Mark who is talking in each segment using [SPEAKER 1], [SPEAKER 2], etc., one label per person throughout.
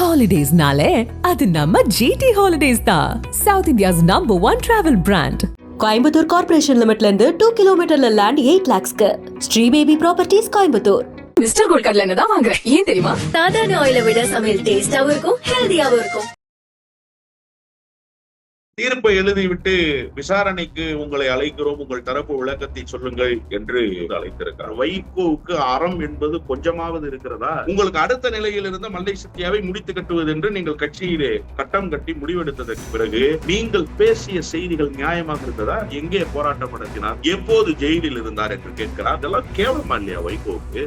[SPEAKER 1] ஹாலிடேஸ்னாலே அது நம்ம ஜிடி ஹாலிடேஸ் தான் South India's number one travel brand
[SPEAKER 2] Coimbatore corporation லிமிட்ல இருந்து டூ கிலோமீட்டர்ல land eight லேக்ஸ்க்கு Sri baby properties Coimbatore.
[SPEAKER 3] Mister gold கடல தான் வாங்குறேன் ஏன் தெரியுமா?
[SPEAKER 4] சாதாரண ஆயில விட சமையல் டேஸ்டாவும் இருக்கும் ஹெல்தியாவும் இருக்கும்.
[SPEAKER 5] தீர்ப்பை எழுதிவிட்டு விசாரணைக்கு உங்களை அழைக்கிறோம் உங்கள் தரப்பு விளக்கத்தை சொல்லுங்கள் என்று அழைத்திருக்கிறார். வைகோவுக்கு அறம் என்பது கொஞ்சமாவது இருக்கிறதா? உங்களுக்கு அடுத்த நிலையில் இருந்த மல்லை சத்தியாவை முடித்து கட்டுவது என்று நீங்கள் கட்சியிலே கட்டம் கட்டி முடிவெடுத்ததற்கு பிறகு நீங்கள் பேசிய செய்திகள் நியாயமாக இருந்ததா? எங்கே போராட்டம் நடத்தினார்? எப்போது ஜெயிலில் இருந்தார் என்று கேட்கிறார்? அதெல்லாம் கேவலமா இல்லையா வைகோவுக்கு?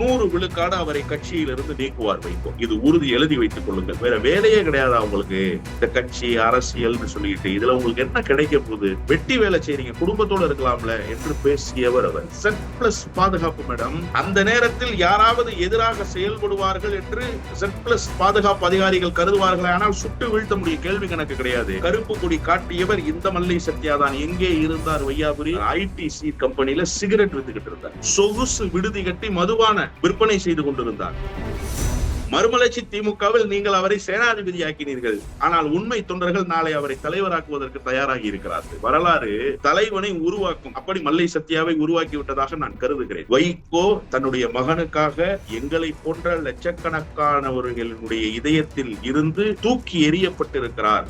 [SPEAKER 5] நூறு விழுக்காடு அவரை கட்சியிலிருந்து நீக்குவார் வைக்கும் இது உறுதி எழுதி வைத்துக் கொள்ளுங்கள். வேற வேலையே கிடையாது அவங்களுக்கு இந்த கட்சி அரசியல்னு சொல்லிட்டு இதுல உங்களுக்கு என்ன கிடைக்க போகுது? வெட்டி வேலை செய்றீங்க. குடும்பத்தோட இருக்கலாம்ல என்று பேசியவர் அவர். செட் பிளஸ் பாதுகாப்பு மேடம் அந்த நேரத்தில் யாராவது எதிராக செயல்படுவார்கள் என்று செட் பிளஸ் பாதுகாப்பு அதிகாரிகள் கருதுவார்கள் ஆனால் சுட்டு வீழ்த்த முடியும் கேள்வி கணக்கு கிடையாது. கருப்பு கொடி காட்டியவர் இந்த மல்லை சத்யா தான். எங்கே இருந்தார் வையாபுரி? ஐடிசி கம்பெனியில சிகரெட் வித்துக்கிட்டு இருந்தார். சொகுசு விடுதி கட்டி மதுவான விற்பனை செய்து கொண்டிருந்தார். மறுமலர்ச்சி திமுகவில் நீங்கள் அவரை சேனாதிபதியாக்கினீர்கள். ஆனால் உண்மை தொண்டர்கள் நாளை அவரை தலைவராக்குவதற்கு தயாராகி இருக்கிறார்கள். வரலாறு தலைவனை உருவாக்கும். அப்படி மல்லை சத்யாவை உருவாக்கி விட்டதாக நான் கருதுகிறேன். வைகோ தன்னுடைய மகனுக்காக எங்களை போன்ற லட்சக்கணக்கானவர்களுடைய இதயத்தில் இருந்து தூக்கி எறியப்பட்டிருக்கிறார்.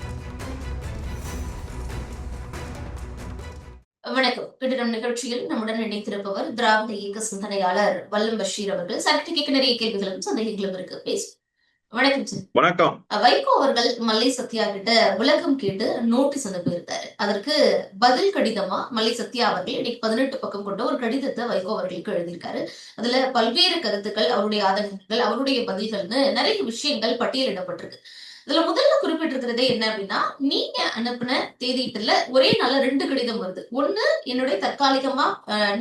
[SPEAKER 6] வணக்கம். கட்டிடம் நிகழ்ச்சியில் நம்முடன் இணைத்திருப்பவர் திராவிட இயக்க சிந்தனையாளர் வல்லம் பஷீர் அவர்கள். சர்டிபிகேட் நிறைய கேள்விகளும் சந்தேகங்களும் இருக்கு. பேசும் வணக்கம்
[SPEAKER 5] வணக்கம்.
[SPEAKER 6] வைகோ அவர்கள் மல்லை சத்யா கிட்ட விளக்கம் கேட்டு நோட்டீஸ் அனுப்பியிருந்தாரு. அதற்கு பதில் கடிதமா மல்லை சத்யா அவர்கள்? இன்னைக்கு பதினெட்டு பக்கம் கொண்ட ஒரு கடிதத்தை வைகோ அவர்களுக்கு எழுதியிருக்காரு. அதுல பல்வேறு கருத்துக்கள் அவருடைய ஆதங்கங்கள் அவருடைய பதில்கள்னு நிறைய விஷயங்கள் பட்டியலிடப்பட்டிருக்கு. இதுல முதல்ல குறிப்பிட்டிருக்கிறதே என்ன அப்படின்னா நீங்க அனுப்பின தேதியிட்டுல ஒரே நாள்ல ரெண்டு கடிதம் வருது. ஒண்ணு என்னுடைய தற்காலிகமா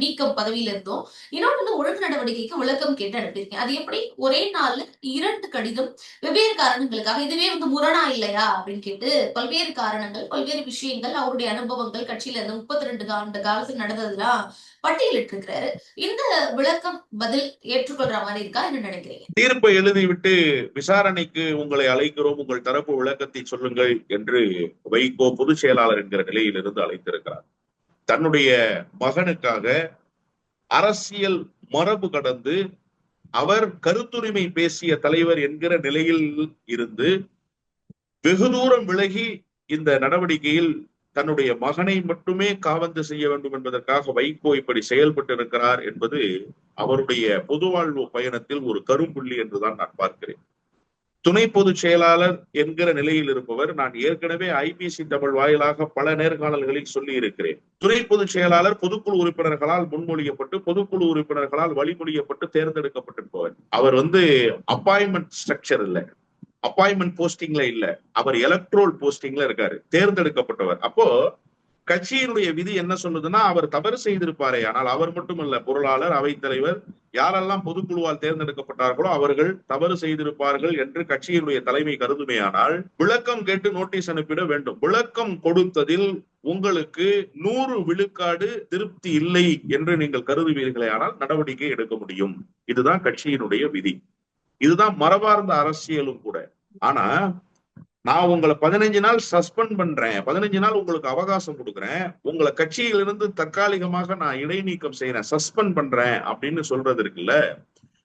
[SPEAKER 6] நீக்கம் பதவியில இருந்தோம் இன்னொன்னு ஒழுங்கு நடவடிக்கைக்கு விளக்கம் கேட்டு அனுப்பியிருக்கேன். அது எப்படி? ஒரே நாள்ல இரண்டு கடிதம் வெவ்வேறு காரணங்களுக்காக இதுவே வந்து முரணா இல்லையா அப்படின்னு கேட்டு பல்வேறு காரணங்கள் பல்வேறு விஷயங்கள் அவருடைய அனுபவங்கள் கட்சியில இருந்து முப்பத்தி ரெண்டு ஆண்டு காலத்தில் நடந்ததுதான் பட்டியலிட்டிருக்கிறாரு. இந்த விளக்கம் பதில் ஏற்றுக்கொள்ற மாதிரி இருக்கா என்ன நினைக்கிறீங்க?
[SPEAKER 5] தீர்ப்பை எழுதிவிட்டு விசாரணைக்கு உங்களை அழைக்கிறோம் உங்கள் தரப்பு விளக்கத்தை சொல்லுங்கள் என்று வைகோ பொதுச் செயலாளர் என்கிற நிலையிலிருந்து அழைத்திருக்கிறார். தன்னுடைய மகனுக்காக அரசியல் மரபு கடந்து அவர் கருத்துரிமை பேசிய தலைவர் என்கிற நிலையில் இருந்து வெகு தூரம் விலகி இந்த நடவடிக்கையில் தன்னுடைய மகனை மட்டுமே காவந்து செய்ய வேண்டும் என்பதற்காக வைகோ இப்படி செயல்பட்டு இருக்கிறார் என்பது அவருடைய பொது வாழ்வு பயணத்தில் ஒரு கரும்புள்ளி என்றுதான் நான் பார்க்கிறேன். துணை பொதுச் செயலாளர் என்கிற நிலையில் இருப்பவர் நான் ஏற்கனவே ஐபிசி தமிழ் வாயிலாக பல நேர்காணல்களில் சொல்லி இருக்கிறேன் துணை பொதுச் செயலாளர் பொதுக்குழு உறுப்பினர்களால் முன்மொழியப்பட்டு பொதுக்குழு உறுப்பினர்களால் வழிமொழியப்பட்டு தேர்ந்தெடுக்கப்பட்டிருப்பவர். அவர் வந்து அப்பாயின்மெண்ட் ஸ்ட்ரக்சர் இல்ல. அப்பாயின்மெண்ட் போஸ்டிங்ல இல்ல. அவர் எலக்ட்ரோல் போஸ்டிங்ல இருக்காரு. தேர்ந்தெடுக்கப்பட்டவர். அப்போ கட்சியினுடைய விதி என்ன சொல்லுதுன்னா அவர் தவறு செய்திருப்பாரே. ஆனால் அவர் மட்டுமல்ல பொருளாளர் அவைத்தலைவர் யாரெல்லாம் பொதுக்குழுவால் தேர்ந்தெடுக்கப்பட்டார்களோ அவர்கள் தவறு செய்திருப்பார்கள் என்று கட்சியினுடைய தலைமை கருதுமையானால் விளக்கம் கேட்டு நோட்டீஸ் அனுப்பிட வேண்டும். விளக்கம் கொடுத்ததில் உங்களுக்கு நூறு விழுக்காடு திருப்தி இல்லை என்று நீங்கள் கருதுவீர்களே ஆனால் நடவடிக்கை எடுக்க முடியும். இதுதான் கட்சியினுடைய விதி. இதுதான் மரபார்ந்த அரசியலும் கூட. ஆனா நான் உங்களை பதினஞ்சு நாள் சஸ்பெண்ட் பண்றேன். பதினஞ்சு நாள் உங்களுக்கு அவகாசம் கொடுக்குறேன். உங்களை கட்சியிலிருந்து தற்காலிகமாக நான் இடைநீக்கம் செய்யறேன் சஸ்பெண்ட் பண்றேன் அப்படின்னு சொல்றது இருக்குல்ல?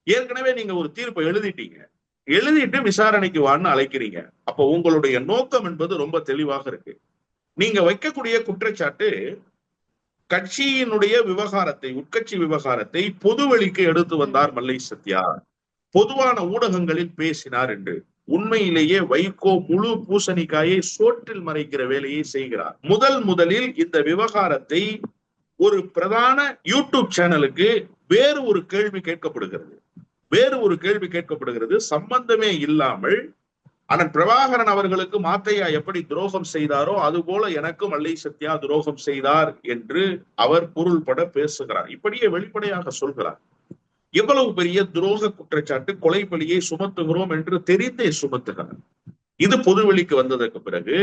[SPEAKER 5] ஏற்கனவே நீங்க ஒரு தீர்ப்பை எழுதிட்டீங்க. எழுதிட்டு விசாரணைக்கு வான்னு அழைக்கிறீங்க. அப்போ உங்களுடைய நோக்கம் என்பது ரொம்ப தெளிவாக இருக்கு. நீங்க வைக்கக்கூடிய குற்றச்சாட்டு கட்சியினுடைய விவகாரத்தை உட்கட்சி விவகாரத்தை பொதுவெளிக்கு எடுத்து வந்தார் மல்லை சத்யா. பொதுவான ஊடகங்களில் பேசினார் என்று. உண்மையிலேயே வைகோ முழு பூசணிக்காயை சோற்றில் மறைக்கிற வேலையை செய்கிறார். முதல் முதலில் இந்த விவகாரத்தை ஒரு பிரதான யூடியூப் சேனலுக்கு வேறு ஒரு கேள்வி கேட்கப்படுகிறது. வேறு ஒரு கேள்வி கேட்கப்படுகிறது. சம்பந்தமே இல்லாமல் அண்ணன் பிரபாகரன் அவர்களுக்கு மாத்தையா எப்படி துரோகம் செய்தாரோ அதுபோல எனக்கும் மல்லை சத்யா துரோகம் செய்தார் என்று அவர் பொருள்பட பேசுகிறார். இப்படியே வெளிப்படையாக சொல்கிறார். எவ்வளவு பெரிய துரோக குற்றச்சாட்டு கொலை பலியை சுமத்துகிறோம் என்று தெரிந்தே சுமத்துகிறார் இது பொதுவெளிக்கு வந்ததற்கு பிறகு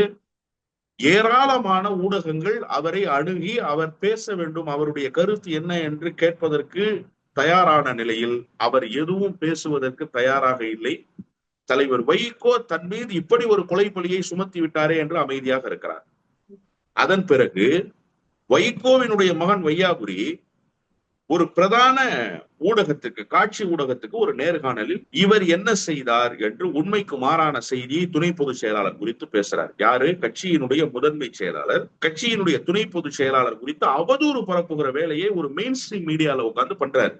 [SPEAKER 5] ஏராளமான ஊடகங்கள் அவரை அணுகி அவர் பேச வேண்டும் அவருடைய கருத்து என்ன என்று கேட்பதற்கு தயாரான நிலையில் அவர் எதுவும் பேசுவதற்கு தயாராக இல்லை. தலைவர் வைகோ தன் மீது இப்படி ஒரு கொலை பழியை சுமத்தி விட்டாரே என்று அமைதியாக இருக்கிறார். அதன் பிறகு வைகோவினுடைய மகன் வையாபுரி ஒரு பிரதான ஊடகத்துக்கு காட்சி ஊடகத்துக்கு ஒரு நேர்காணலில் இவர் என்ன செய்தார் என்று உண்மைக்கு மாறான செய்தியை துணை பொதுச் செயலாளர் குறித்து பேசுறார். யாரு? கட்சியினுடைய முதன்மை செயலாளர். கட்சியினுடைய துணை பொதுச் செயலாளர் குறித்து அவதூறு பரப்புகிற வேலையை ஒரு மெயின் ஸ்ட்ரீம் மீடியால உட்கார்ந்து பண்றாரு.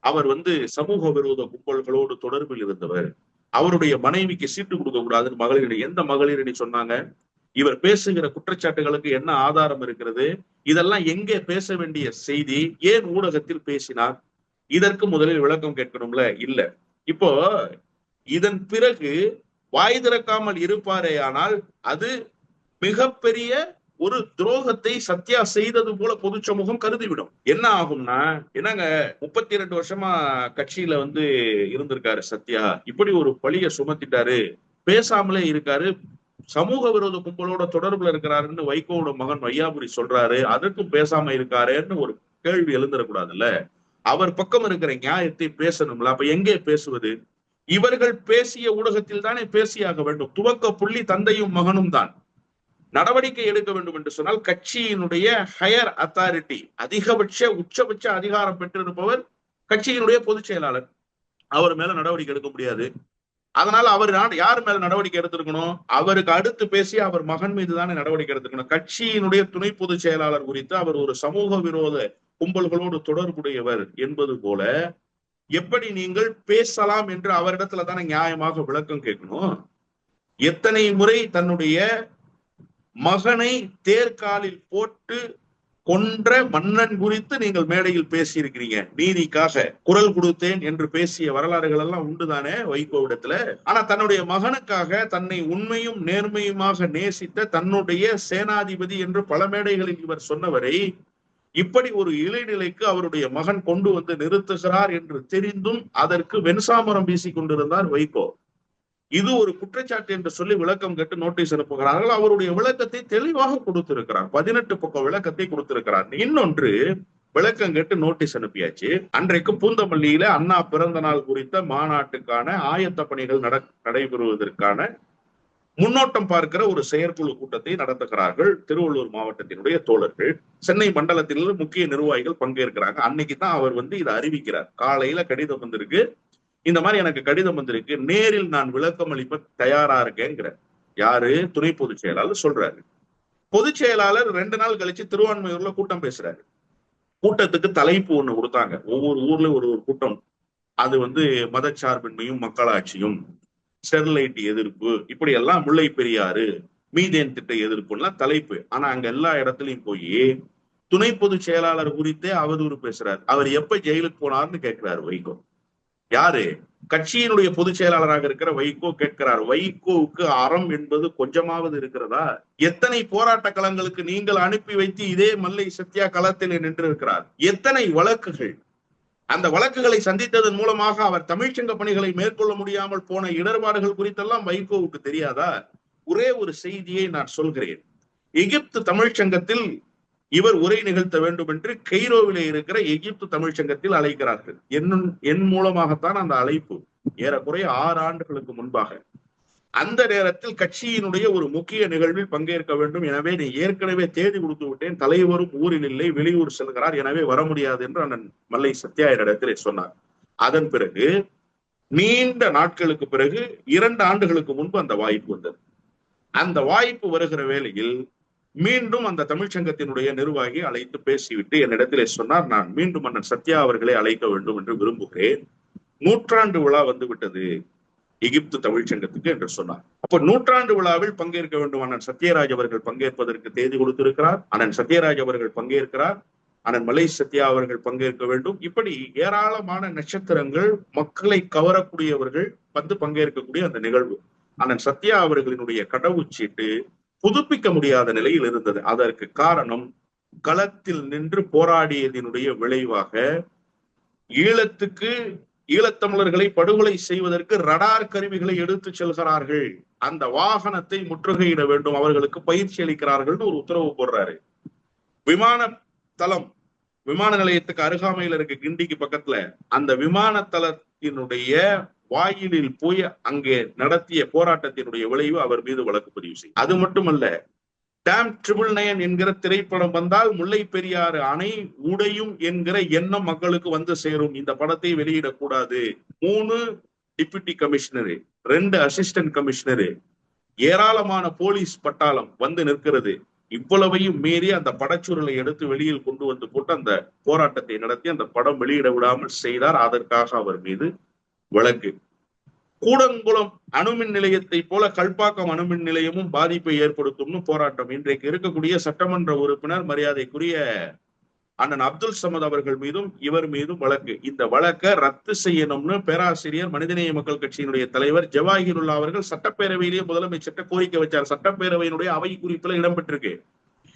[SPEAKER 5] அவர் வந்து சமூக விரோத கும்பல்களோடு தொடர்பில் இருந்தவர். அவருடைய மனைவிக்கு சீட்டு கொடுக்க கூடாதுன்னு மகளிரணி எந்த மகளிரணி சொன்னாங்க? இவர் பேசுகிற குற்றச்சாட்டுகளுக்கு என்ன ஆதாரம் இருக்கிறது? இதெல்லாம் எங்கே பேச வேண்டிய செய்தி? ஏன் ஊடகத்தில் பேசினார்? இதற்கு முதலில் விளக்கம் கேட்கணும்ல? இல்ல. இப்போ இதன் பிறகு வாய் திறக்காமல் இருப்பாரே ஆனால் அது மிகப்பெரிய ஒரு துரோகத்தை சத்யா செய்தது போல பொது சமூகம் கருதிவிடும். என்ன ஆகும்னா என்னங்க முப்பத்தி ரெண்டு வருஷமா கட்சியில வந்து இருந்திருக்காரு சத்யா. இப்படி ஒரு பழிய சுமத்திட்டாரு. பேசாமலே இருக்காரு. சமூக விரோத கும்பலோட தொடர்புல இருக்கிறாருன்னு வைகோவோட மகன் வையாபுரி சொல்றாரு. அதற்கும் பேசாம இருக்காருன்னு ஒரு கேள்வி எழுந்துடக்கூடாதுல்ல அவர் பக்கம் இருக்கிற நியாயத்தை பேசணும்ல. அப்ப எங்கே பேசுவது? இவர்கள் பேசிய ஊடகத்தில் தானே பேசியாக வேண்டும். துவக்க புள்ளி தந்தையும் மகனும் தான். நடவடிக்கை எடுக்க வேண்டும் என்று சொன்னால் கட்சியினுடைய ஹையர் அத்தாரிட்டி அதிகபட்ச உச்சபட்ச அதிகாரம் பெற்றிருப்பவர் கட்சியினுடைய பொதுச் செயலாளர். அவர் மேல நடவடிக்கை எடுக்க முடியாது. அதனால அவர் யார் மேல நடவடிக்கை எடுத்திருக்கணும்? அவருக்கு அடுத்து பேசி அவர் மகன் மீது தானே நடவடிக்கை எடுத்திருக்கணும். கட்சியினுடைய துணை பொதுச் செயலாளர் குறித்து அவர் ஒரு சமூக விரோத கும்பல்களோடு தொடர்புடையவர் என்பது போல எப்படி நீங்கள் பேசலாம் என்று அவரிடத்துல தானே நியாயமாக விளக்கம் கேட்கணும்? எத்தனை முறை தன்னுடைய மகனை தேர்காலில் போட்டு கொன்ற மன்னன் குறித்து நீங்கள் மேடையில் பேசியிருக்கிறீங்க. நீதிக்காக குரல் கொடுத்தேன் என்று பேசிய வரலாறுகள் எல்லாம் உண்டுதானே வைகோவிடத்துல ஆனா தன்னுடைய மகனுக்காக தன்னை உண்மையும் நேர்மையுமாக நேசித்த தன்னுடைய சேனாதிபதி என்று பல மேடைகளில் இவர் சொன்னவரை இப்படி ஒரு இளைநிலைக்கு அவருடைய மகன் கொண்டு வந்து நிறுத்துகிறார் என்று தெரிந்தும் அதற்கு வெண்சாமரம் வீசி கொண்டிருந்தார் வைகோ. இது ஒரு குற்றச்சாட்டு என்று சொல்லி விளக்கம் கேட்டு நோட்டீஸ் அனுப்புகிறார்கள். அவருடைய விளக்கத்தை தெளிவாக கொடுத்திருக்கிறார். பதினெட்டு பக்கம் விளக்கத்தை கொடுத்திருக்கிறார். இன்னொன்று விளக்கம் கேட்டு நோட்டீஸ் அனுப்பியாச்சு. அன்றைக்கு பூந்தமல்லியில அண்ணா பிறந்த நாள் குறித்த மாநாட்டுக்கான ஆயத்த பணிகள் நட நடைபெறுவதற்கான முன்னோட்டம் பார்க்கிற ஒரு செயற்குழு கூட்டத்தை நடத்துகிறார்கள் திருவள்ளூர் மாவட்டத்தினுடைய தோழர்கள். சென்னை மண்டலத்தில் முக்கிய நிர்வாகிகள் பங்கேற்கிறாங்க. அன்னைக்கு தான் அவர் வந்து இதை அறிவிக்கிறார். காலையில கடிதம் வந்திருக்கு. இந்த மாதிரி எனக்கு கடிதம் வந்திருக்கு. நேரில் நான் விளக்கம் அளிப்ப தயாரா இருக்கேங்கிற. யாரு? துணை பொதுச் செயலாளர் சொல்றாரு. பொதுச் செயலாளர் ரெண்டு நாள் கழிச்சு திருவான்மையூர்ல கூட்டம் பேசுறாரு. கூட்டத்துக்கு தலைப்பு ஒண்ணு கொடுத்தாங்க. ஒவ்வொரு ஊர்ல ஒரு ஒரு கூட்டம். அது வந்து மதச்சார்பின்மையும் மக்களாட்சியும் ஸ்டெர்லைட் எதிர்ப்பு இப்படி எல்லாம் முல்லை பெரியாறு மீதேன் திட்ட எதிர்ப்புலாம் தலைப்பு. ஆனா அங்க எல்லா இடத்துலயும் போய் துணை பொதுச் செயலாளர் குறித்தே அவதூறு பேசுறாரு. அவர் எப்ப ஜெயிலுக்கு போனார்னு கேட்கிறாரு வைகோ. யாரு? கட்சியினுடைய பொதுச் செயலாளராக இருக்கிற வைகோ கேட்கிறார். வைகோவுக்கு அறம் என்பது கொஞ்சமாவது இருக்கிறதா? எத்தனை போராட்ட களங்களுக்கு நீங்கள் அனுப்பி வைத்து இதே மல்லை சத்யா களத்தில் நின்று இருக்கிறார் எத்தனை வழக்குகள்? அந்த வழக்குகளை சந்தித்ததன் மூலமாக அவர் தமிழ்ச்சங்க பணிகளை மேற்கொள்ள முடியாமல் போன இடர்பாடுகள் குறித்தெல்லாம் வைகோவுக்கு தெரியாதா? ஒரே ஒரு செய்தியை நான் சொல்கிறேன். எகிப்து தமிழ்ச்சங்கத்தில் இவர் உரை நிகழ்த்த வேண்டும் என்று கெய்ரோவிலே இருக்கிற எகிப்து தமிழ்ச்சங்கத்தில் அழைக்கிறார்கள். என் என் மூலமாகத்தான் அந்த அழைப்பு ஏறக்குறைய ஆறு ஆண்டுகளுக்கு முன்பாக. அந்த நேரத்தில் கட்சியினுடைய ஒரு முக்கிய நிகழ்வில் பங்கேற்க வேண்டும். எனவே நீ ஏற்கனவே தேதி கொடுத்து விட்டேன். தலைவரும் ஊரில் இல்லை வெளியூர் செல்கிறார். எனவே வர முடியாது என்று அண்ணன் மல்லை சத்யா சொன்னார். அதன் பிறகு நீண்ட நாட்களுக்கு பிறகு இரண்டு ஆண்டுகளுக்கு முன்பு அந்த வாய்ப்பு வந்தது. அந்த வாய்ப்பு வருகிற வேளையில் மீண்டும் அந்த தமிழ்ச்சங்கத்தினுடைய நிர்வாகி அழைத்து பேசிவிட்டு என்னிடத்திலே சொன்னார் நான் மீண்டும் அண்ணன் சத்யா அவர்களை அழைக்க வேண்டும் என்று விரும்புகிறேன். நூற்றாண்டு விழா வந்து விட்டது எகிப்து தமிழ்ச்சங்கத்துக்கு என்று சொன்னார். அப்ப நூற்றாண்டு விழாவில் பங்கேற்க வேண்டும். அண்ணன் சத்யராஜ் அவர்கள் பங்கேற்பதற்கு தேதி கொடுத்திருக்கிறார். அண்ணன் சத்யராஜ் அவர்கள் பங்கேற்கிறார். அண்ணன் மலை சத்யா அவர்கள் பங்கேற்க வேண்டும். இப்படி ஏராளமான நட்சத்திரங்கள் மக்களை கவரக்கூடியவர்கள் வந்து பங்கேற்கக்கூடிய அந்த நிகழ்வு. அண்ணன் சத்யா அவர்களினுடைய கடவுச்சீட்டு புதுப்பிக்க முடியாத நிலையில் இருந்தது. அதற்கு காரணம் களத்தில் நின்று போராடியதினுடைய விளைவாக ஈழத்துக்கு ஈழத்தமிழர்களை படுகொலை செய்வதற்கு ரடார் கருவிகளை எடுத்து செல்கிறார்கள். அந்த வாகனத்தை முற்றுகையிட வேண்டும் அவர்களுக்கு பயிற்சி அளிக்கிறார்கள் ஒரு உத்தரவு போடுறாரு. விமான தளம் விமான நிலையத்துக்கு அருகாமையில் இருக்க கிண்டிக்கு பக்கத்துல அந்த விமான தளத்தினுடைய வாயிலில் போய் அங்கே நடத்திய போராட்டத்தினுடைய விளைவு அவர் மீது வழக்கு பதிவு செய்யும். அது மட்டுமல்ல டேம் ட்ரிபிள் நயன் என்கிற திரைப்படம் வந்தால் முல்லை பெரியாறு அணை உடையும் என்கிற எண்ணம் மக்களுக்கு வந்து சேரும். இந்த படத்தை வெளியிடக்கூடாது மூணு டிப்யூட்டி கமிஷனரு ரெண்டு அசிஸ்டன்ட் கமிஷனரு ஏராளமான போலீஸ் பட்டாளம் வந்து நிற்கிறது. இவ்வளவையும் மீறி அந்த படச்சுருளை எடுத்து வெளியில் கொண்டு வந்து போட்டு அந்த போராட்டத்தை நடத்தி அந்த படம் வெளியிட விடாமல் செய்தார். அதற்காக அவர் மீது வழக்கு. கூடங்குளம் அணுமின் நிலையத்தை போல கல்பாக்கம் அணுமின் நிலையமும் பாதிப்பை ஏற்படுத்தும்னு போராட்டம். இன்றைக்கு இருக்கக்கூடிய சட்டமன்ற உறுப்பினர் மரியாதைக்குரிய அண்ணன் அப்துல் சமத் அவர்கள் மீதும் இவர் மீதும் வழக்கு. இந்த வழக்கை ரத்து செய்யணும்னு பேராசிரியர் மனிதநேய மக்கள் கட்சியினுடைய தலைவர் ஜவாஹிருல்லா அவர்கள் சட்டப்பேரவையிலேயே முதலமைச்சர்கிட்ட கோரிக்கை வச்சார். சட்டப்பேரவையினுடைய அவை குறிப்புல இடம்பெற்றிருக்கு.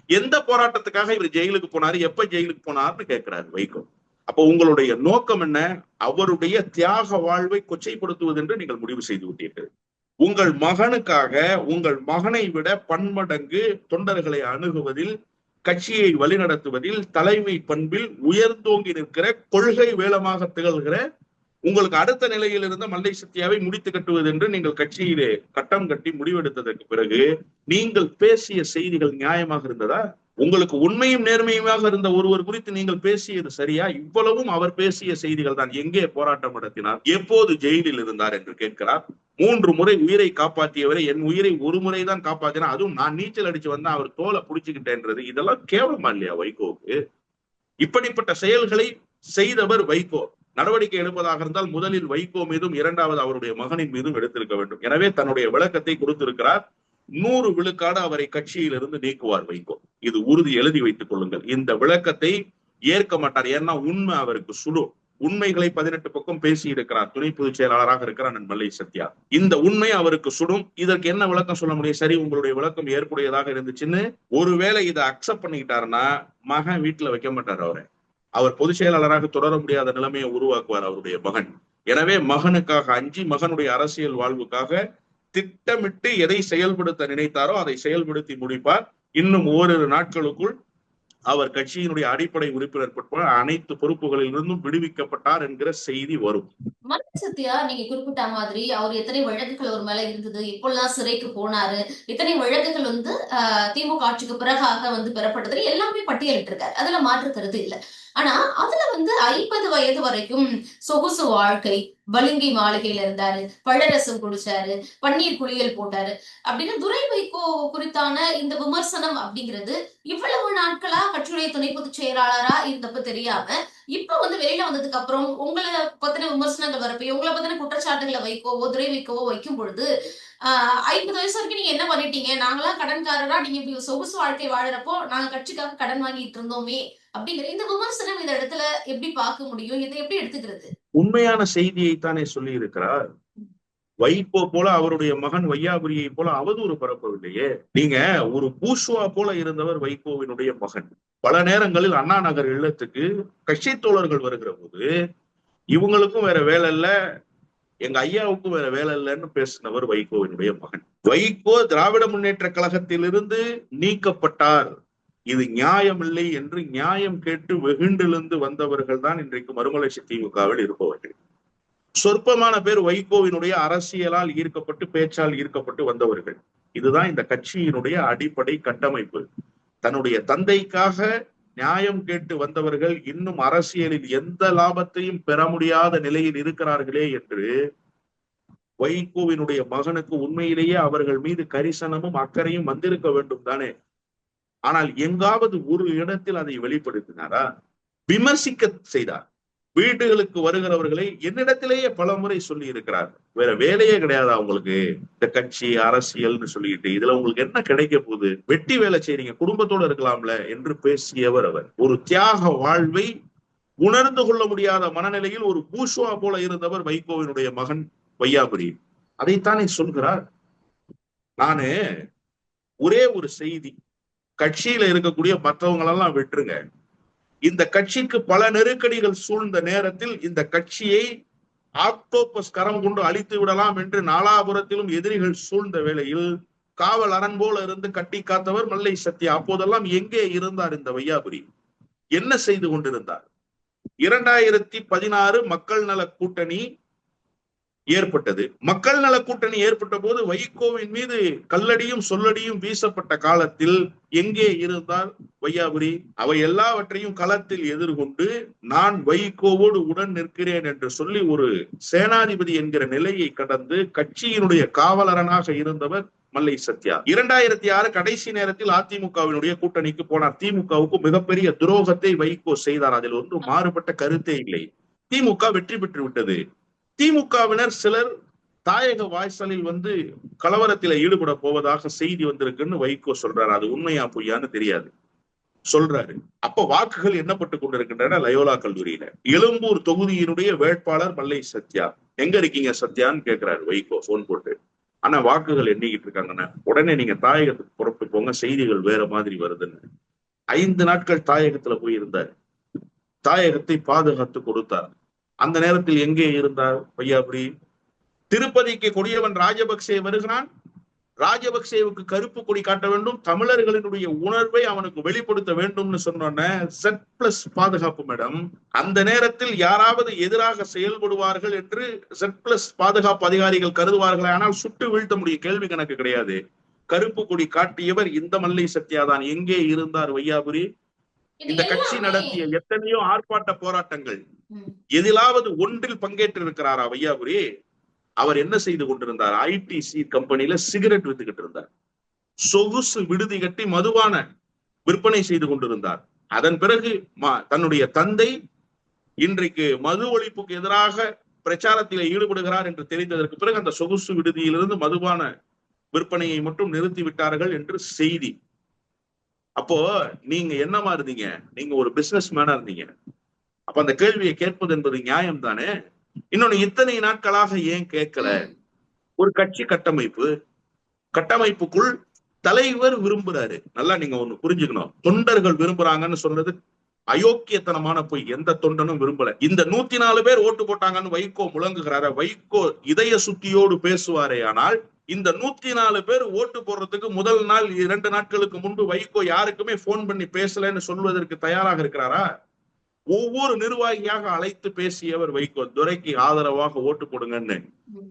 [SPEAKER 5] எந்த போராட்டத்துக்காக இவர் ஜெயிலுக்கு போனாரு? எப்ப ஜெயிலுக்கு போனார்னு கேட்கிறாரு வைகோ. அப்போ உங்களுடைய நோக்கம் என்ன? அவருடைய தியாக வாழ்வை கொச்சைப்படுத்துவது என்று நீங்கள் முடிவு செய்து விட்டீர்கள். உங்கள் மகனுக்காக உங்கள் மகனை விட பன்மடங்கு தொண்டர்களை அணுகுவதில் கட்சியை வழிநடத்துவதில் தலைமை பண்பில் உயர்ந்தோங்கி நிற்கிற கொள்கை வேளமாக திகழ்கிற உங்களுக்கு அடுத்த நிலையில் இருந்த மல்லை சத்தியாவை முடித்து கட்டுவது என்று நீங்கள் கட்சியிலே கட்டம் கட்டி முடிவெடுத்ததற்கு பிறகு நீங்கள் பேசிய செய்திகள் நியாயமாக இருந்ததா? உங்களுக்கு உண்மையும் நேர்மையுமாக இருந்த ஒருவர் குறித்து நீங்கள் பேசியது சரியா? இவ்வளவும் அவர் பேசிய செய்திகள் தான் எங்கே போராட்டம் நடத்தினார்? எப்போது ஜெயிலில் இருந்தார் என்று கேட்கிறார். மூன்று முறை உயிரை காப்பாற்றியவரை என் உயிரை ஒரு முறை தான் காப்பாற்றினா அதுவும் நான் நீச்சல் அடிச்சு வந்தா அவர் தோலை புடிச்சுக்கிட்டேன்றது. இதெல்லாம் கேவலமா இல்லையா வைகோவுக்கு? இப்படிப்பட்ட செயல்களை செய்தவர் வைகோ. நடவடிக்கை எடுப்பதாக இருந்தால் முதலில் வைகோ மீதும் இரண்டாவது அவருடைய மகனின் மீதும் எடுத்திருக்க வேண்டும். எனவே தன்னுடைய விளக்கத்தை கொடுத்திருக்கிறார். நூறு விழுக்காடு அவரை கட்சியிலிருந்து நீக்குவார் வைகோ. இது உறுதி எழுதி வைத்துக் கொள்ளுங்கள். இந்த விளக்கத்தை ஏற்க மாட்டார். ஏன்னா உண்மை அவருக்கு சுடும் உண்மைகளை பதினெட்டு பக்கம் பேசி இருக்கிறார். துணை பொதுச் செயலாளராக இருக்கிறார் அண்ணன் மல்லை சத்யா. இந்த உண்மை அவருக்கு சுடும். இதற்கு என்ன விளக்கம் சொல்ல முடியும்? சரி உங்களுடைய விளக்கம் ஏற்புடையதாக இருந்துச்சுன்னு ஒருவேளை இதை அக்செப்ட் பண்ணிக்கிட்டாருன்னா மகன் வீட்டுல வைக்க மாட்டார் அவரை. அவர் பொதுச் செயலாளராக தொடர முடியாத நிலைமையை உருவாக்குவார் அவருடைய மகன். எனவே மகனுக்காக அஞ்சி மகனுடைய அரசியல் வாழ்வுக்காக திட்டமிட்டு எதை செயல்படுத்த நினைத்தாரோ அதை செயல்படுத்தி முடிப்பார். இன்னும் ஓரிரு நாட்களுக்குள் அவர் கட்சியினுடைய அடிப்படை உறுப்பினர் பட்ப அனைத்து பொறுப்புகளிலிருந்தும் விடுவிக்கப்பட்டார் என்கிற செய்தி வரும்.
[SPEAKER 6] சத்யா நீங்க குறிப்பிட்ட மாதிரி அவர் எத்தனை வழக்குகள் ஒரு மேல இருந்தது எப்பெல்லாம் சிறைக்கு போனாரு எத்தனை வழக்குகள் வந்து ஆஹ், திமுக ஆட்சிக்கு பிறகாக வந்து பெறப்பட்டது எல்லாமே பட்டியலிட்டு இருக்காரு அதுல மாற்று கருத்து இல்லை. ஆனா அதுல வந்து ஐம்பது வயது வரைக்கும் சொகுசு வாழ்க்கை பலுங்கி மாளிகையில இருந்தாரு பழரசம் குடிச்சாரு பன்னீர் குளியல் போட்டாரு அப்படின்னு துரை வைகோ குறித்தான இந்த விமர்சனம் அப்படிங்கிறது இவ்வளவு நாட்களா கட்சியுடைய துணை பொதுச் செயலாளரா இருந்தப்ப தெரியாம இப்ப வந்து வெளியில வந்ததுக்கு அப்புறம் உங்களை பத்தின விமர்சனங்கள் வரப்போ உங்களை பத்தின குற்றச்சாட்டுகளை வைக்கோவோ துரை வைக்கவோ வைக்கும் பொழுது ஆஹ் ஐம்பது வயசு வரைக்கும் நீங்க என்ன பண்ணிட்டீங்க? நாங்களாம் கடன்காரரா நீங்க இப்படி சொகுசு வாழ்க்கை வாழறப்போ நாங்க கட்சிக்காக கடன் வாங்கிட்டு இருந்தோமே அப்படிங்கிற இந்த விமர்சனம் இந்த இடத்துல எப்படி பார்க்க முடியும்? இதை எப்படி எடுத்துக்கிறது?
[SPEAKER 5] உண்மையான செய்தியை தானே சொல்லி இருக்கிறார் வைப்போ போல அவருடைய மகன் வையாபுரியை போல அவதூறு பரப்பவில்லையே. நீங்க ஒரு பூஷ்வா போல இருந்தவர் வைகோவினுடைய மகன். பல நேரங்களில் அண்ணா நகர் இல்லத்துக்கு கட்சி தோழர்கள் வருகிற போது இவங்களுக்கும் வேற வேலை இல்ல எங்க ஐயாவுக்கும் வேற வேலை இல்லைன்னு பேசினவர் வைகோவினுடைய மகன். வைகோ திராவிட முன்னேற்ற கழகத்திலிருந்து நீக்கப்பட்டார். இது நியாயம் இல்லை என்று நியாயம் கேட்டு வெகுண்டிலிருந்து வந்தவர்கள் தான் இன்றைக்கு மறுமலர்ச்சி திமுகவில் இருப்பவர்கள். சொற்பமான பேர் வைகோவினுடைய அரசியலால் ஈர்க்கப்பட்டு பேச்சால் ஈர்க்கப்பட்டு வந்தவர்கள். இதுதான் இந்த கட்சியினுடைய அடிப்படை கட்டமைப்பு. தன்னுடைய தந்தைக்காக நியாயம் கேட்டு வந்தவர்கள் இன்னும் அரசியலில் எந்த லாபத்தையும் பெற முடியாத நிலையில் இருக்கிறார்களே என்று வைகோவினுடைய மகனுக்கு உண்மையிலேயே அவர்கள் மீது கரிசனமும் அக்கறையும் வந்திருக்க வேண்டும் தானே? ஆனால் எங்காவது ஒரு இடத்தில் அதை வெளிப்படுத்தினாரா? விமர்சிக்க செய்தார். வீடுகளுக்கு வருகிறவர்களை என்னிடத்திலேயே பல முறை சொல்லி இருக்கிறார் வேற வேலையே கிடையாது அவங்களுக்கு இந்த கட்சி அரசியல்னு சொல்லிட்டு இதுல உங்களுக்கு என்ன கிடைக்க போகுது? வெட்டி வேலை செய்றீங்க குடும்பத்தோட இருக்கலாம்ல என்று பேசியவர் அவர். ஒரு தியாக வாழ்வை உணர்ந்து கொள்ள முடியாத மனநிலையில் ஒரு பூஷ்வா போல இருந்தவர் வைகோவினுடைய மகன் வையாபுரி. அதைத்தானே சொல்கிறார். நானு ஒரே ஒரு செய்தி கட்சியில இருக்கக்கூடிய மற்றவங்களெல்லாம் விட்டுருங்க. இந்த கட்சிக்கு பல நெருக்கடிகள் சூழ்ந்த நேரத்தில் இந்த கட்சியை ஆக்டோபஸ் கரம் கொண்டு அழித்து விடலாம் என்று நாலாபுரத்திலும் எதிரிகள் சூழ்ந்த வேளையில் காவல் அரண் போல இருந்து கட்டி காத்தவர் மல்லை சத்யா அப்போதெல்லாம் எங்கே இருந்தார் இந்த வையாபுரி? என்ன செய்து கொண்டிருந்தார்? இரண்டாயிரத்தி பதினாறு மக்கள் நல கூட்டணி ஏற்பட்டது. மக்கள் நல கூட்டணி ஏற்பட்ட போது வைகோவின் மீது கல்லடியும் சொல்லடியும் வீசப்பட்ட காலத்தில் எங்கே இருந்தால் வையாபுரி? அவை எல்லாவற்றையும் களத்தில் எதிர்கொண்டு நான் வைகோவோடு உடன் நிற்கிறேன் என்று சொல்லி ஒரு சேனாதிபதி என்கிற நிலையை கடந்து கட்சியினுடைய காவலரனாக இருந்தவர் மல்லை சத்யா. இரண்டாயிரத்தி ஆறு கடைசி நேரத்தில் அதிமுகவினுடைய கூட்டணிக்கு போனார். திமுகவுக்கு மிகப்பெரிய துரோகத்தை வைகோ செய்தார். அதில் ஒன்று மாறுபட்ட கருத்தே இல்லை. திமுக வெற்றி பெற்று விட்டது. திமுகவினர் சிலர் தாயக வாய்ச்சலில் வந்து கலவரத்தில ஈடுபட போவதாக செய்தி வந்திருக்குன்னு வைகோ சொல்றாரு. அது உண்மையா பொய்யான்னு தெரியாது. சொல்றாரு. அப்ப வாக்குகள் எண்ணப்பட்டு கொண்டிருக்கின்றன லயோலா கல்லூரியில. எழும்பூர் தொகுதியினுடைய வேட்பாளர் மல்லை சத்யா. எங்க இருக்கீங்க சத்யான்னு கேட்கிறாரு வைகோ போன் போட்டு. ஆனா வாக்குகள் எண்ணிக்கிட்டு இருக்காங்கன்னா உடனே நீங்க தாயகத்துக்கு புறப்பட்டு போங்க செய்திகள் வேற மாதிரி வருதுன்னு. ஐந்து நாட்கள் தாயகத்துல போயிருந்தாரு. தாயகத்தை பாதுகாத்து கொடுத்தார். அந்த நேரத்தில் எங்கே இருந்தார் பையாபுரி திருப்பதிக்கு கொடியவன் ராஜபக்சே வருகிறான். ராஜபக்சேவுக்கு கருப்பு கொடி காட்ட வேண்டும். தமிழர்களினுடைய உணர்வை அவனுக்கு வெளிப்படுத்த வேண்டும்னு சொன்னோன்ன செட் பிளஸ் பாதுகாப்பு மேடம். அந்த நேரத்தில் யாராவது எதிராக செயல்படுவார்கள் என்று செட் பிளஸ் பாதுகாப்பு அதிகாரிகள் கருதுவார்கள் ஆனால் சுட்டு வீழ்த்த முடியும் கேள்வி கணக்கு கிடையாது. கருப்பு கொடி காட்டியவர் இந்த மல்லை சத்யாதான் எங்கே இருந்தார் வையாபுரி? இந்த கட்சி நடத்திய எத்தனையோ ஆர்ப்பாட்ட போராட்டங்கள். எதிலாவது ஒன்றில் பங்கேற்று இருக்கிறாரா வையாபுரி? அவர் என்ன செய்து கொண்டிருந்தார்? ஐடிசி கம்பெனில சிகரெட் வித்துக்கிட்டு இருந்தார். சொகுசு விடுதி கட்டி மதுவான விற்பனை செய்து கொண்டிருந்தார். அதன் பிறகு தன்னுடைய தந்தை இன்றைக்கு மது ஒழிப்புக்கு எதிராக பிரச்சாரத்தில் ஈடுபடுகிறார் என்று தெரிந்ததற்கு பிறகு அந்த சொகுசு விடுதியிலிருந்து மதுபான விற்பனையை மட்டும் நிறுத்தி விட்டார்கள் என்று செய்தி. அப்போ நீங்க என்னமா இருந்தீங்க? நீங்க ஒரு பிசினஸ் மேனா இருந்தீங்க. அப்ப அந்த கேள்வியை கேட்பது என்பது நியாயம் தானே இன்னொன்னு இத்தனை நாட்களாக ஏன் கேட்கல? ஒரு கட்சி கட்டமைப்பு கட்டமைப்புக்குள் தலைவர் விரும்புறாரு. நல்லா நீங்க ஒண்ணு புரிஞ்சுக்கணும். தொண்டர்கள் விரும்புறாங்கன்னு சொல்றது அயோக்கியத்தனமான பொய். எந்த தொண்டனும் விரும்பல. இந்த நூத்தி நாலு பேர் ஓட்டு போட்டாங்கன்னு வைகோ முழங்குகிறார வைகோ இதய சுத்தியோடு பேசுவாரே ஆனால் இந்த நூத்தி நாலு பேர் ஓட்டு போடுறதுக்கு முதல் நாள் இரண்டு நாட்களுக்கு முன்பு வைகோ யாருக்குமே போன் பண்ணி பேசலன்னு சொல்வதற்கு தயாராக இருக்கிறாரா? ஒவ்வொரு நிர்வாகியாக அழைத்து பேசியவர் வைகோ துரைக்கு ஆதரவாக ஓட்டு போடுங்கன்னு.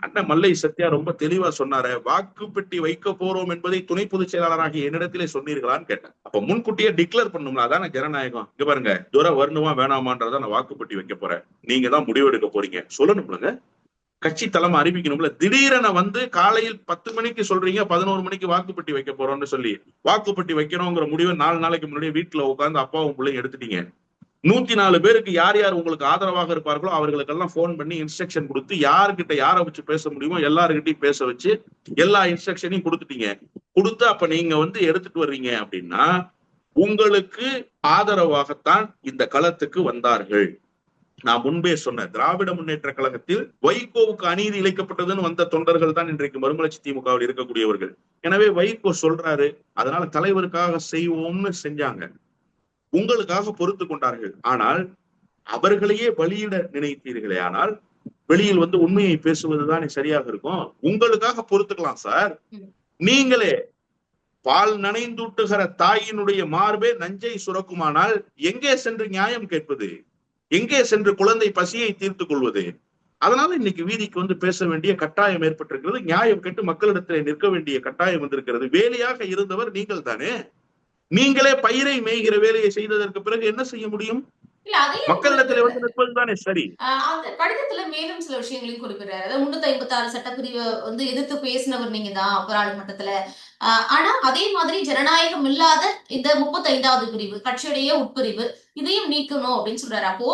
[SPEAKER 5] அண்ணன் மல்லை சத்யா ரொம்ப தெளிவா சொன்னாரு வாக்கு பெட்டி வைக்க போறோம் என்பதை துணை பொதுச் செயலாளராக என்னிடத்திலே சொன்னீர்களான்னு கேட்டேன். அப்ப முன்கூட்டியே டிக்ளேர் பண்ணும்ல அதான ஜனநாயகம்? இங்க பாருங்க துரை வரணுமா வேணாமான்றத நான் வாக்குப்பட்டி வைக்க போறேன். நீங்க தான் முடிவெடுக்க போறீங்க சொல்லணும்லங்க கட்சி தலைமை அறிவிக்கணும்ல. திடீரென வந்து காலையில் பத்து மணிக்கு சொல்றீங்க பதினோரு மணிக்கு வாக்குப்பட்டி வைக்க போறோம்னு சொல்லி வாக்குப்பட்டி வைக்கணுங்கிற முடிவை நாலு நாளைக்கு முன்னாடி வீட்டுல உட்காந்து அப்பாவும் பிள்ளையும் எடுத்துட்டீங்க. நூத்தி நாலு பேருக்கு யார் யார் உங்களுக்கு ஆதரவாக இருப்பார்களோ அவர்களுக்கெல்லாம் ஃபோன் பண்ணி இன்ஸ்ட்ரக்ஷன் கொடுத்து யாருக்கிட்ட யாரை வச்சு பேச முடியுமோ எல்லாருக்கிட்டையும் பேச வச்சு எல்லா இன்ஸ்ட்ரக்ஷனையும் கொடுத்துட்டீங்க. கொடுத்து அப்ப நீங்க வந்து எடுத்துட்டு வர்றீங்க அப்படின்னா உங்களுக்கு ஆதரவாகத்தான் இந்த களத்துக்கு வந்தார்கள். நான் முன்பே சொன்னேன் திராவிட முன்னேற்ற கழகத்தில் வைகோவுக்கு அநீதி இழைக்கப்பட்டதுன்னு வந்த தொண்டர்கள் தான் இன்றைக்கு மறுமலர்ச்சி திமுகவில் இருக்கக்கூடியவர்கள். எனவே வைகோ சொல்றாரு அதனால தலைவருக்காக செய்வோம்னு செஞ்சாங்க. உங்களுக்காக பொறுத்து கொண்டார்கள். ஆனால் அவர்களையே வழியிட நினைத்தீர்களே ஆனால் வெளியில் வந்து உண்மையை பேசுவதுதானே சரியாக இருக்கும். உங்களுக்காக பொறுத்துக்கலாம் சார். நீங்களே பால் நனைந்தூட்டுகிற தாயினுடைய மார்பே நஞ்சை சுரக்குமானால் எங்கே சென்று நியாயம் கேட்பது? எங்கே சென்று குழந்தை பசியை தீர்த்து கொள்வது? அதனால இன்னைக்கு வீதிக்கு வந்து பேச வேண்டிய கட்டாயம் ஏற்பட்டிருக்கிறது. நியாயம் கேட்டு மக்களிடத்தில் நிற்க வேண்டிய கட்டாயம் வந்திருக்கிறது. வேலையாக இருந்தவர் நீங்கள் தானே நீங்களே பயிரை மேய்கிற வேலையை செய்ததற்கு பிறகு என்ன செய்ய முடியும்? மக்களிடத்திலே வந்து நிற்பது தானே சரி?
[SPEAKER 6] ஆஹ் அந்த கடிதத்துல மேலும் சில விஷயங்களையும் குறிப்பிடுறாரு. அதாவது முன்னூத்தி ஐம்பத்தி ஆறு சட்டப்பிரிவை வந்து எதிர்த்து பேசினவர் நீங்க தான் பாராளுமன்றத்துல ஆஹ் ஆனா அதே மாதிரி ஜனநாயகம் இல்லாத இந்த முப்பத்தைந்தாவது பிரிவு கட்சியுடைய உட்பிரிவு இதையும் நீக்கணும் அப்படின்னு சொல்றாரு. அப்போ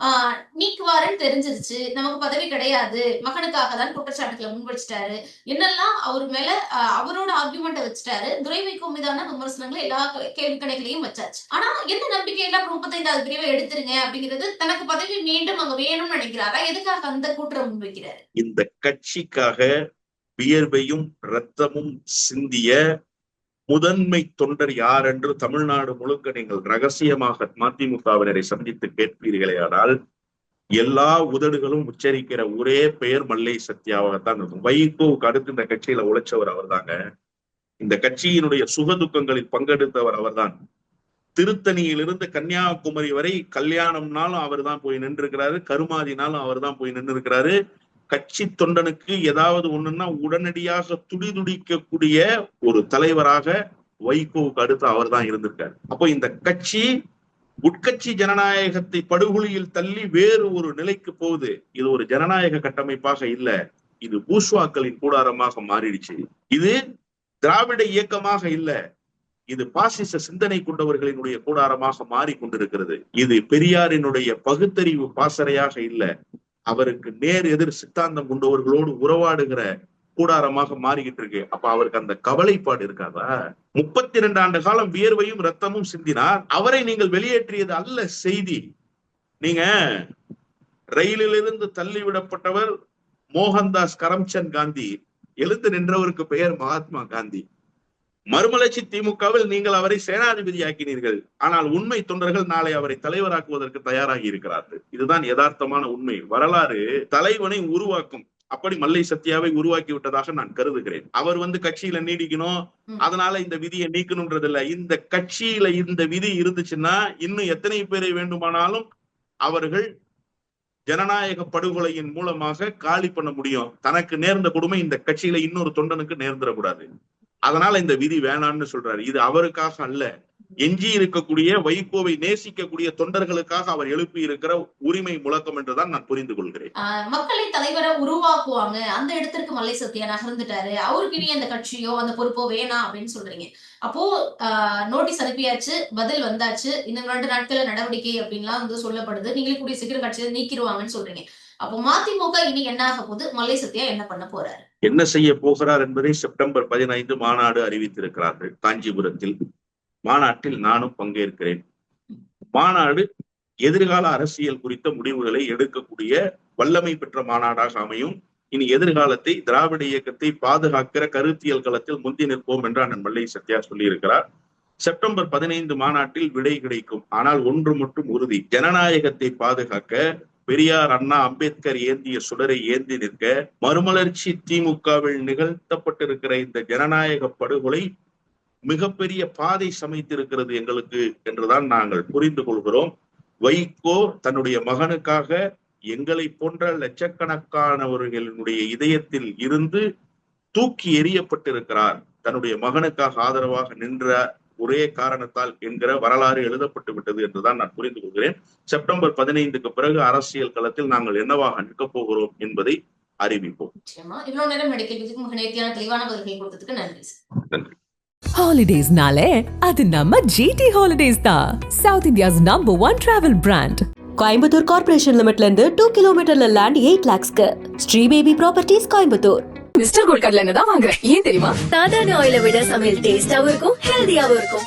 [SPEAKER 6] ஆஹ் நீக்குவாருன்னு தெரிஞ்சிருச்சு. நமக்கு பதவி கிடையாது. மகனுக்காக தான் குற்றச்சாட்டுகளை முன்வச்சிட்டாரு. என்னெல்லாம் அவர் மேல அவரோட ஆர்குமெண்ட்டை வச்சுட்டாரு துரைவைக்கும் மீதான விமர்சனங்களை எல்லா கேள்வி கணைகளையும் வச்சாச்சு. ஆனா எந்த நம்பிக்கையில அப்புறம் முப்பத்தைந்தாவது பிரிவை எடுத்துருங்க அப்படிங்கிறது தனக்கு பதவி மீண்டும் அங்க வேணும்னு நினைக்கிறாரா? எதுக்காக அந்த கூற்றம் முன்வைக்கிறாரு?
[SPEAKER 5] இந்த கட்சிக்காக வியர்வையும் ரத்தமும் சிந்திய முதன்மை தொண்டர் யார் என்று தமிழ்நாடு முழுக்க நீங்கள் ரகசியமாக மதிமுகவினரை சந்தித்து கேட்பீர்களேயானால் எல்லா உதடுகளும் உச்சரிக்கிற ஒரே பெயர் மல்லை சத்யாவாகத்தான். இருக்கும் வைகோவுக்கு அடுத்து இந்த கட்சியில உழைச்சவர் அவர்தாங்க. இந்த கட்சியினுடைய சுக துக்கங்களில் பங்கெடுத்தவர் அவர்தான். திருத்தணியிலிருந்து கன்னியாகுமரி வரை கல்யாணம்னாலும் அவர் தான் போய் நின்றுருக்கிறாரு கருமாதினாலும் அவர் தான் போய் நின்றுருக்கிறாரு. கட்சி தொண்டனுக்கு ஏதாவது ஒண்ணுன்னா உடனடியாக துடிதுடிக்கக்கூடிய ஒரு தலைவராக வைகோவுக்கு அடுத்து அவர் தான் இருந்திருக்காரு. அப்போ இந்த கட்சி உட்கட்சி ஜனநாயகத்தை படுகொலியில் தள்ளி வேறு ஒரு நிலைக்கு போகுது. இது ஒரு ஜனநாயக கட்டமைப்பாக இல்ல. இது பூஷ்வாக்களின் கூடாரமாக மாறிடுச்சு. இது திராவிட இயக்கமாக இல்ல. இது பாசிச சிந்தனை கொண்டவர்களினுடைய கூடாரமாக மாறிக்கொண்டிருக்கிறது. இது பெரியாரினுடைய பகுத்தறிவு பாசறையாக இல்ல. அவருக்கு நேர் எதிர் சித்தாந்தம் கொண்டவர்களோடு உறவாடுகிற கூடாரமாக மாறிக்கிட்டு இருக்கு. அப்ப அவருக்கு அந்த கவலைப்பாடு இருக்காதா? முப்பத்தி இரண்டு ஆண்டு காலம் வியர்வையும் ரத்தமும் சிந்தினார். அவரை நீங்கள் வெளியேற்றியது அல்ல செய்தி. நீங்க ரயிலிலிருந்து தள்ளிவிடப்பட்டவர் மோகன்தாஸ் கரம்சந்த் காந்தி. எழுந்து நின்றவருக்கு பெயர் மகாத்மா காந்தி. மறுமலர்ச்சி திமுகவில் நீங்கள் அவரை சேனாதிபதியாக்கினீர்கள். ஆனால் உண்மை தொண்டர்கள் நாளை அவரை தலைவராக்குவதற்கு தயாராகி இருக்கிறார்கள். இதுதான் யதார்த்தமான உண்மை. வரலாறு தலைவனை உருவாக்கும். அப்படி மல்லை சத்யாவை உருவாக்கி விட்டதாக நான் கருதுகிறேன். அவர் வந்து கட்சியில நீடிக்கணும். அதனால இந்த விதியை நீக்கணும்ன்றது இல்ல இந்த கட்சியில இந்த விதி இருந்துச்சுன்னா இன்னும் எத்தனை பேரை வேண்டுமானாலும் அவர்கள் ஜனநாயக படுகொலையின் மூலமாக காலி பண்ண முடியும். தனக்கு நேர்ந்த கொடுமை இந்த கட்சியில இன்னொரு தொண்டனுக்கு நேர்ந்துடக்கூடாது. அதனால இந்த விதி வேணாம்னு சொல்றாரு. இது அவருக்காக அல்ல. எஞ்சி இருக்கக்கூடிய வைகோவை நேசிக்கக்கூடிய தொண்டர்களுக்காக அவர் எழுப்பி இருக்கிற உரிமை முழக்கம் என்றுதான் நான் புரிந்து கொள்கிறேன்.
[SPEAKER 6] மக்களை தலைவரை உருவாக்குவாங்க. அந்த இடத்திற்கு மல்லை சத்யா நகர்ந்துட்டாரு. அவருக்கு இனி அந்த கட்சியோ அந்த பொறுப்போ வேணாம் அப்படின்னு சொல்றீங்க. அப்போ நோட்டீஸ் அனுப்பியாச்சு பதில் வந்தாச்சு. இன்னும் ரெண்டு நாட்கள நடவடிக்கை அப்படின்லாம் வந்து சொல்லப்படுது. நீங்களே கூடிய சீக்கிரம் கட்சியை நீக்கிடுவாங்கன்னு சொல்றீங்க. அப்போ மதிமுக இனி என்ன ஆக போகுது? மல்லை சத்யா என்ன பண்ண போறாரு?
[SPEAKER 5] என்ன செய்ய போகிறார் என்பதை செப்டம்பர் பதினைந்து மாநாடு அறிவித்திருக்கிறார்கள் காஞ்சிபுரத்தில். மாநாட்டில் நானும் பங்கேற்கிறேன். மாநாடு எதிர்கால அரசியல் குறித்த முடிவுகளை எடுக்கக்கூடிய வல்லமை பெற்ற மாநாடாக அமையும். இனி எதிர்காலத்தை திராவிட இயக்கத்தை பாதுகாக்கிற கருத்தியல் களத்தில் முந்தி நிற்போம் என்று அண்ணன் மல்லை சத்யா சொல்லியிருக்கிறார். செப்டம்பர் பதினைந்து மாநாட்டில் விடை கிடைக்கும். ஆனால் ஒன்று மட்டும் உறுதி. ஜனநாயகத்தை பாதுகாக்க பெரியார் அண்ணா அம்பேத்கர் ஏந்திய சுடரை ஏந்தி நிற்க மறுமலர்ச்சி திமுகவில் நிகழ்த்தப்பட்டிருக்கிற இந்த ஜனநாயக படுகொலை மிகப்பெரிய பாதை சமைத்திருக்கிறது எங்களுக்கு என்றுதான் நாங்கள் புரிந்து கொள்கிறோம். வைகோ தன்னுடைய மகனுக்காக எங்களை போன்ற லட்சக்கணக்கானவர்களுடைய இதயத்தில் இருந்து தூக்கி எறியப்பட்டிருக்கிறார். தன்னுடைய மகனுக்காக ஆதரவாக நின்ற ஒரே காரணத்தால் என்கிற வரலாறு எழுதப்பட்டு விட்டது என்றுதான் நான் புரிந்து கொள்கிறேன். செப்டம்பர் பதினைந்துக்கு பிறகு அரசியல் களத்தில் நாங்கள் என்னவாக நிற்கப் போகிறோம் என்பதை அறிவிப்போம்.
[SPEAKER 6] நன்றி
[SPEAKER 5] நன்றி.
[SPEAKER 1] ஹாலிடேஸ்னாலே அது நம்ம ஜிடி ஹாலிடேஸ் தான். South India's number one travel brand
[SPEAKER 2] Coimbatore corporation லிமிட்ல இருந்து டூ கிலோமீட்டர்ல land eight லேக்ஸ்க்கு Sri baby properties Coimbatore.
[SPEAKER 3] Mister gold கடல தான் வாங்குறேன் ஏன் தெரியுமா?
[SPEAKER 4] சாதாரண ஆயில விட சமையல் டேஸ்டாவும் இருக்கும் ஹெல்தியாவும் இருக்கும்.